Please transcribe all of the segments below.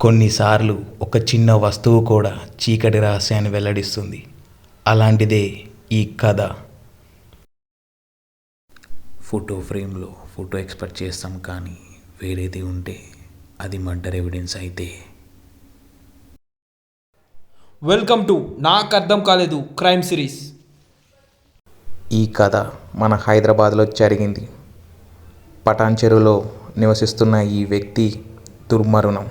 కొన్నిసార్లు ఒక చిన్న వస్తువు కూడా చీకటి రహస్యాన్ని వెల్లడిస్తుంది. అలాంటిదే ఈ కథ. ఫోటో ఫ్రేమ్లో ఫోటో ఎక్స్పెక్ట్ చేస్తాం కానీ వేరేది ఉంటే అది మర్డర్ ఎవిడెన్స్ అయితే. వెల్కమ్ టు నాకు అర్థం కాలేదు క్రైమ్ సిరీస్. ఈ కథ మన హైదరాబాద్లో జరిగింది. పటాన్ చెరువులో నివసిస్తున్న ఈ వ్యక్తి దుర్మరణం.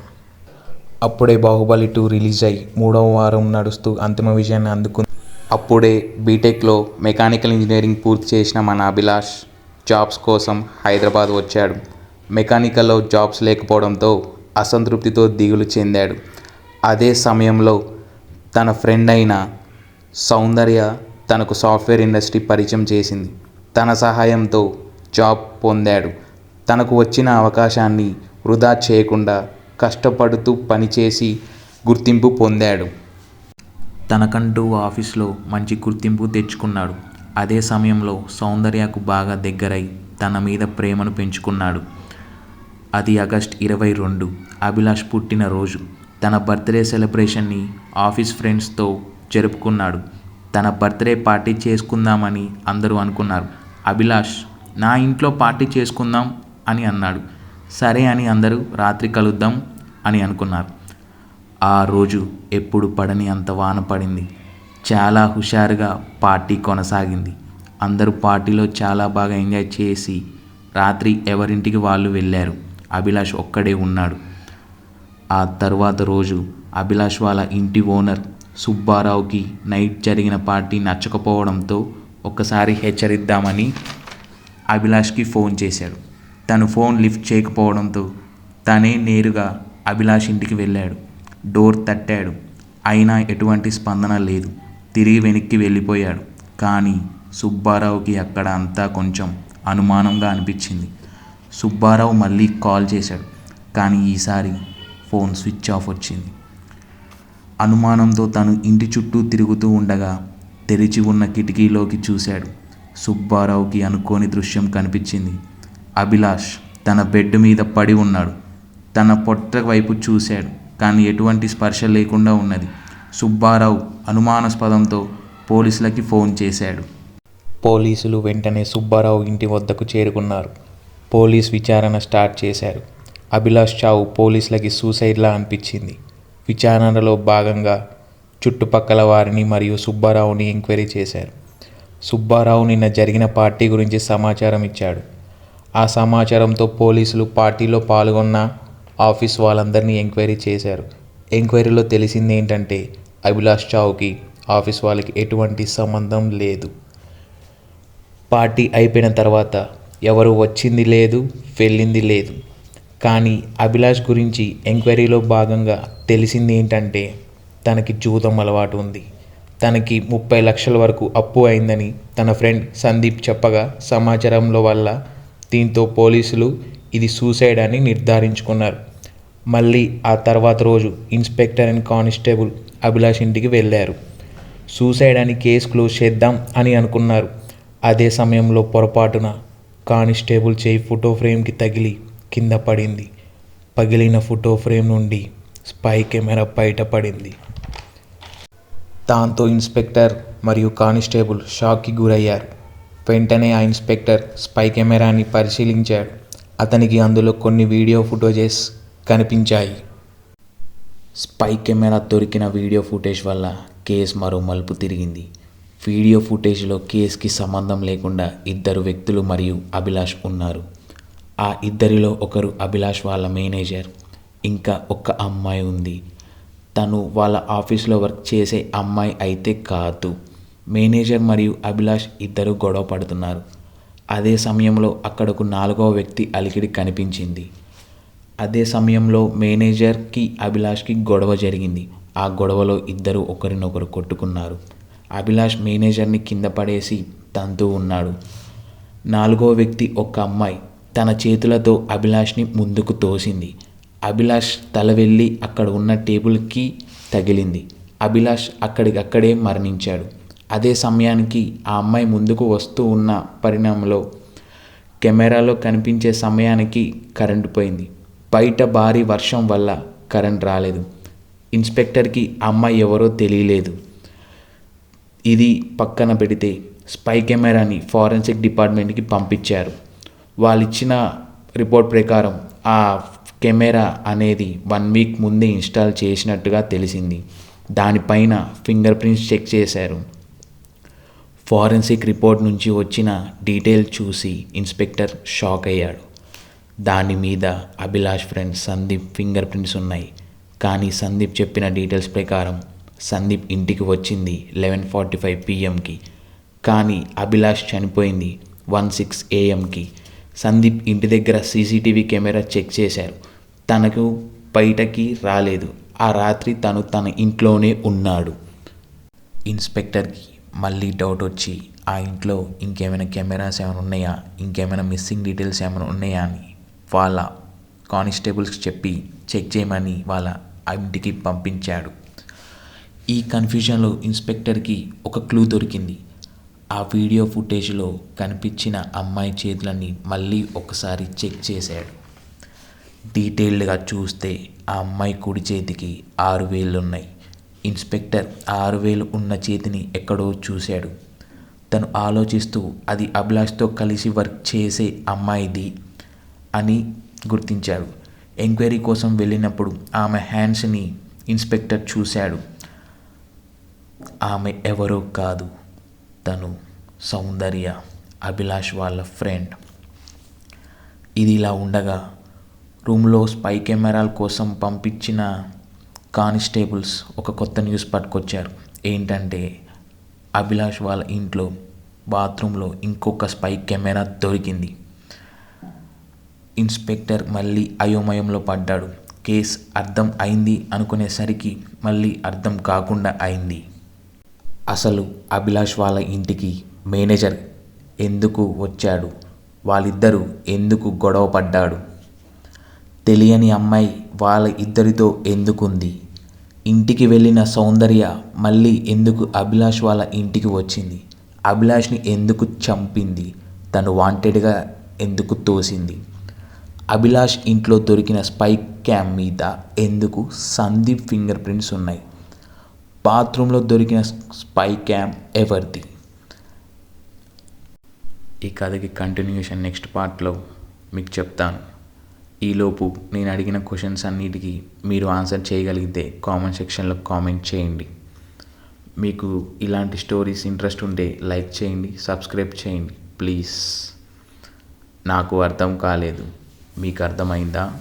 అప్పుడే బాహుబలి టూ రిలీజ్ అయ్యి మూడవ వారం నడుస్తూ అంతిమ విజయాన్ని అందుకుంది. అప్పుడే బీటెక్లో మెకానికల్ ఇంజనీరింగ్ పూర్తి చేసిన మన అభిలాష్ జాబ్స్ కోసం హైదరాబాద్ వచ్చాడు. మెకానికల్లో జాబ్స్ లేకపోవడంతో అసంతృప్తితో దిగులు చెందాడు. అదే సమయంలో తన ఫ్రెండ్ అయిన సౌందర్య తనకు సాఫ్ట్వేర్ ఇండస్ట్రీ పరిచయం చేసింది. తన సహాయంతో జాబ్ పొందాడు. తనకు వచ్చిన అవకాశాన్ని వృధా చేయకుండా కష్టపడుతూ పనిచేసి గుర్తింపు పొందాడు. తనకంటూ ఆఫీస్లో మంచి గుర్తింపు తెచ్చుకున్నాడు. అదే సమయంలో సౌందర్యకు బాగా దగ్గరై తన మీద ప్రేమను పెంచుకున్నాడు. అది ఆగస్ట్ ఇరవై రెండు అభిలాష్ పుట్టినరోజు. తన బర్త్డే సెలబ్రేషన్ని ఆఫీస్ ఫ్రెండ్స్తో జరుపుకున్నాడు. తన బర్త్డే పార్టీ చేసుకుందామని అందరూ అనుకున్నారు. అభిలాష్ నా ఇంట్లో పార్టీ చేసుకుందాం అని అన్నాడు. సరే అని అందరూ రాత్రి కలుద్దాం అని అనుకున్నారు. ఆ రోజు ఎప్పుడు పడని అంత వాన పడింది. చాలా హుషారుగా పార్టీ కొనసాగింది. అందరూ పార్టీలో చాలా బాగా ఎంజాయ్ చేసి రాత్రి ఎవరింటికి వాళ్ళు వెళ్ళారు. అభిలాష్ ఒక్కడే ఉన్నాడు. ఆ తర్వాత రోజు అభిలాష్ వాళ్ళ ఇంటి ఓనర్ సుబ్బారావుకి నైట్ జరిగిన పార్టీ నచ్చకపోవడంతో ఒక్కసారి హెచ్చరిద్దామని అభిలాష్కి ఫోన్ చేశాడు. తను ఫోన్ లిఫ్ట్ చేయకపోవడంతో తనే నేరుగా అభిలాష్ ఇంటికి వెళ్ళాడు. డోర్ తట్టాడు. అయినా ఎటువంటి స్పందన లేదు. తిరిగి వెనక్కి వెళ్ళిపోయాడు. కానీ సుబ్బారావుకి అక్కడ అంతా కొంచెం అనుమానంగా అనిపించింది. సుబ్బారావు మళ్ళీ కాల్ చేశాడు. కానీ ఈసారి ఫోన్ స్విచ్ ఆఫ్ వచ్చింది. అనుమానంతో తను ఇంటి చుట్టూ తిరుగుతూ ఉండగా తెరిచి ఉన్న కిటికీలోకి చూశాడు. సుబ్బారావుకి అనుకోని దృశ్యం కనిపించింది. అభిలాష్ తన బెడ్ మీద పడి ఉన్నాడు. తన పొట్ట వైపు చూశాడు కానీ ఎటువంటి స్పర్శ లేకుండా ఉన్నది. సుబ్బారావు అనుమానాస్పదంతో పోలీసులకి ఫోన్ చేశాడు. పోలీసులు వెంటనే సుబ్బారావు ఇంటి వద్దకు చేరుకున్నారు. పోలీస్ విచారణ స్టార్ట్ చేశారు. అభిలాష్ చావు పోలీసులకి సూసైడ్లా అనిపించింది. విచారణలో భాగంగా చుట్టుపక్కల వారిని మరియు సుబ్బారావుని ఎంక్వైరీ చేశారు. సుబ్బారావు నిన్న జరిగిన పార్టీ గురించి సమాచారం ఇచ్చాడు. ఆ సమాచారంతో పోలీసులు పార్టీలో పాల్గొన్న ఆఫీస్ వాళ్ళందరినీ ఎంక్వైరీ చేశారు. ఎంక్వైరీలో తెలిసింది ఏంటంటే అభిలాష్ చావుకి ఆఫీస్ వాళ్ళకి ఎటువంటి సంబంధం లేదు. పార్టీ అయిపోయిన తర్వాత ఎవరు వచ్చింది లేదు వెళ్ళింది లేదు. కానీ అభిలాష్ గురించి ఎంక్వైరీలో భాగంగా తెలిసింది ఏంటంటే తనకి జూదం అలవాటు ఉంది. తనకి ముప్పై లక్షల వరకు అప్పు అయిందని తన ఫ్రెండ్ సందీప్ చెప్పగా సమాచారంలో వల్ల దీంతో పోలీసులు ఇది సూసైడ్ అని నిర్ధారించుకున్నారు. మళ్ళీ ఆ తర్వాత రోజు ఇన్స్పెక్టర్ అండ్ కానిస్టేబుల్ అభిలాష్ ఇంటికి వెళ్ళారు. సూసైడ్ అని కేసు క్లోజ్ చేద్దాం అని అనుకున్నారు. అదే సమయంలో పొరపాటున కానిస్టేబుల్ చేయి ఫోటో ఫ్రేమ్కి తగిలి కింద పడింది. పగిలిన ఫోటో ఫ్రేమ్ నుండి స్పై కెమెరా బయటపడింది దాంతో ఇన్స్పెక్టర్ మరియు కానిస్టేబుల్ షాక్కి గురయ్యారు. వెంటనే ఆ ఇన్స్పెక్టర్ స్పై కెమెరాని పరిశీలించాడు. అతనికి అందులో కొన్ని వీడియో ఫుటేజెస్ కనిపించాయి. స్పై కెమెరా దొరికిన వీడియో ఫుటేజ్ వల్ల కేసు మరో మలుపు తిరిగింది. వీడియో ఫుటేజ్లో కేసుకి సంబంధం లేకుండా ఇద్దరు వ్యక్తులు మరియు అభిలాష్ ఉన్నారు. ఆ ఇద్దరిలో ఒకరు అభిలాష్ వాళ్ళ మేనేజర్. ఇంకా ఒక అమ్మాయి ఉంది. తను వాళ్ళ ఆఫీస్లో వర్క్ చేసే అమ్మాయి అయితే కాదు. మేనేజర్ మరియు అభిలాష్ ఇద్దరు గొడవ పడుతున్నారు. అదే సమయంలో అక్కడకు నాలుగవ వ్యక్తి అలికిడి కనిపించింది. అదే సమయంలో మేనేజర్కి అభిలాష్కి గొడవ జరిగింది. ఆ గొడవలో ఇద్దరు ఒకరినొకరు కొట్టుకున్నారు. అభిలాష్ మేనేజర్ని కింద పడేసి తంతూ ఉన్నాడు. నాలుగో వ్యక్తి ఒక అమ్మాయి తన చేతులతో అభిలాష్ని ముందుకు తోసింది. అభిలాష్ తల వెళ్ళి అక్కడ ఉన్న టేబుల్కి తగిలింది. అభిలాష్ అక్కడికక్కడే మరణించాడు. అదే సమయానికి ఆ అమ్మాయి ముందుకు వస్తూ ఉన్న పరిణామంలో కెమెరాలో కనిపించే సమయానికి కరెంటు పోయింది. బయట భారీ వర్షం వల్ల కరెంట్ రాలేదు. ఇన్స్పెక్టర్కి అమ్మాయి ఎవరో తెలియలేదు. ఇది పక్కన పెడితే స్పై కెమెరాని ఫారెన్సిక్ డిపార్ట్మెంట్కి పంపించారు. వాళ్ళు ఇచ్చిన రిపోర్ట్ ప్రకారం ఆ కెమెరా అనేది వన్ వీక్ ముందే ఇన్స్టాల్ చేసినట్టుగా తెలిసింది. దానిపైన ఫింగర్ ప్రింట్స్ చెక్ చేశారు. ఫారెన్సిక్ రిపోర్ట్ నుంచి వచ్చిన డీటెయిల్ చూసి ఇన్స్పెక్టర్ షాక్ అయ్యాడు. దాని మీద Abhilash friend Sandeep fingerprints ఉన్నాయి. కానీ సందీప్ చెప్పిన డీటెయిల్స్ ప్రకారం సందీప్ ఇంటికి వచ్చింది లెవెన్ ఫార్టీ ఫైవ్ పిఎంకి. కానీ అభిలాష్ చనిపోయింది వన్ సిక్స్ ఏఎంకి. సందీప్ ఇంటి దగ్గర సీసీటీవీ కెమెరా చెక్ చేశారు. తనకు బయటకి రాలేదు. ఆ రాత్రి తను తన ఇంట్లోనే ఉన్నాడు. ఇన్స్పెక్టర్కి మళ్ళీ డౌట్ వచ్చి ఆ ఇంట్లో ఇంకేమైనా కెమెరాస్ ఏమైనా ఉన్నాయా? ఇంకేమైనా మిస్సింగ్ డీటెయిల్స్ ఏమైనా ఉన్నాయా? అని వాళ్ళ కానిస్టేబుల్స్కి చెప్పి చెక్ చేయమని వాళ్ళ ఇంటికి పంపించాడు. ఈ కన్ఫ్యూజన్లో ఇన్స్పెక్టర్కి ఒక క్లూ దొరికింది. ఆ వీడియో ఫుటేజ్లో కనిపించిన అమ్మాయి చేతులని మళ్ళీ ఒకసారి చెక్ చేశాడు. డీటెయిల్డ్గా చూస్తే ఆ అమ్మాయి కుడి చేతికి ఆరు వేళ్ళు ఉన్నాయి ఇన్స్పెక్టర్ ఆరు వేలు ఉన్న చేతిని ఎక్కడో చూశాడు. తను ఆలోచిస్తూ అది అభిలాష్తో కలిసి వర్క్ చేసే అమ్మాయిది అని గుర్తించాడు. ఎంక్వైరీ కోసం వెళ్ళినప్పుడు ఆమె హ్యాండ్స్ని ఇన్స్పెక్టర్ చూశాడు. ఆమె ఎవరో కాదు తను సౌందర్య అభిలాష్ వాళ్ళ ఫ్రెండ్. ఇది ఇలా ఉండగా రూమ్లో స్పై కెమెరాల కోసం పంపించిన కానిస్టేబుల్స్ ఒక కొత్త న్యూస్ పట్టుకొచ్చారు. ఏంటంటే అభిలాష్ వాళ్ళ ఇంట్లో బాత్రూంలో ఇంకొక స్పై కెమెరా దొరికింది. ఇన్స్పెక్టర్ మళ్ళీ అయోమయంలో పడ్డాడు. కేస్ అర్థం అయింది అనుకునేసరికి మళ్ళీ అర్థం కాకుండా అయింది. అసలు అభిలాష్ వాళ్ళ ఇంటికి మేనేజర్ ఎందుకు వచ్చాడు? వాళ్ళిద్దరూ ఎందుకు గొడవ పడ్డాడు తెలియని అమ్మాయి వాళ్ళ ఇద్దరితో ఎందుకుంది? ఇంటికి వెళ్ళిన సౌందర్య మళ్ళీ ఎందుకు అభిలాష్ వాళ్ళ ఇంటికి వచ్చింది? అభిలాష్ని ఎందుకు చంపింది? తను వాంటెడ్గా ఎందుకు తోసింది? అభిలాష్ ఇంట్లో దొరికిన స్పై క్యామ్ మీద ఎందుకు సందీప్ ఫింగర్ ప్రింట్స్ ఉన్నాయి? బాత్రూంలో దొరికిన స్పై క్యామ్ ఎవరిది? ఈ కథకి కంటిన్యూషన్ నెక్స్ట్ పార్ట్లో మీకు చెప్తాను. ఈలోపు నేను అడిగిన క్వశ్చన్స్ అన్నిటికీ మీరు ఆన్సర్ చేయగలిగితే కామెంట్ సెక్షన్లో కామెంట్ చేయండి. మీకు ఇలాంటి స్టోరీస్ ఇంట్రెస్ట్ ఉంటే లైక్ చేయండి సబ్స్క్రైబ్ చేయండి ప్లీజ్ నాకు అర్థం కాలేదు. మీకు అర్థమైందా?